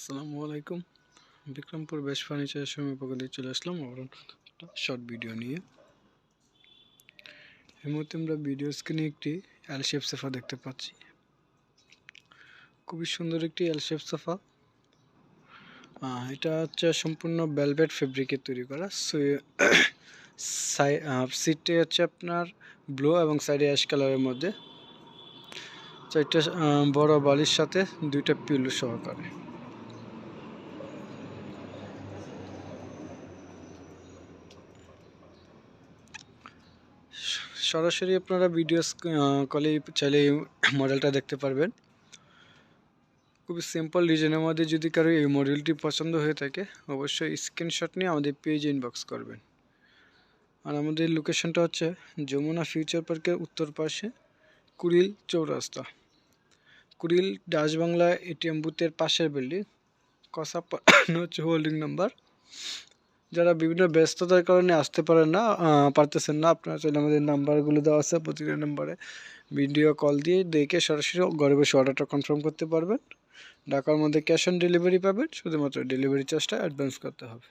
আসসালামু আলাইকুম। বিক্রমপুর বেশ ফার্নিচার সময় থেকে চলে আসলাম আবার একটা শর্ট ভিডিও নিয়ে। এই মুহূর্তে আমরা ভিডিও স্ক্রিনে একটি এল শেপ সোফা দেখতে পাচ্ছি। খুবই সুন্দর একটি এল শেপ সোফা এটা হচ্ছে সম্পূর্ণ ভেলভেট ফেব্রিকের তৈরি করা। সিটটি হচ্ছে আপনার ব্লু এবং সাইডে অ্যাশ কালারের মধ্যে। চারটা বড় বালির সাথে দুইটা পিলো সহকারে। সরাসরি আপনারা ভিডিও কলে চাইলে এই মডেলটা দেখতে পারবেন। খুবই সিম্পল ডিজাইনের মধ্যে যদি কারও এই মডেলটি পছন্দ হয়ে থাকে, অবশ্যই স্ক্রিনশট নিয়ে আমাদের পেজে ইনবক্স করবেন। আর আমাদের লোকেশনটা হচ্ছে যমুনা ফিউচার পার্কের উত্তর পাশে কুড়িল চৌরাস্তা। কুড়িল ডাচ বাংলা এটিএম বুথের পাশের বিল্ডিং কসা হচ্ছে হোল্ডিং নাম্বার যারা বিভিন্ন ব্যস্ততার কারণে আসতে পারেন না পারতেছেন না, আপনারা চাইলে আমাদের নাম্বারগুলো দেওয়া আছে প্রতিটা নাম্বারে ভিডিও কল দিয়ে দেখে সরাসরি ঘরে বসে অর্ডারটা কনফার্ম করতে পারবেন। ঢাকার মধ্যে ক্যাশ অন ডেলিভারি পাবেন, শুধুমাত্র ডেলিভারি চার্জটা অ্যাডভান্স করতে হবে।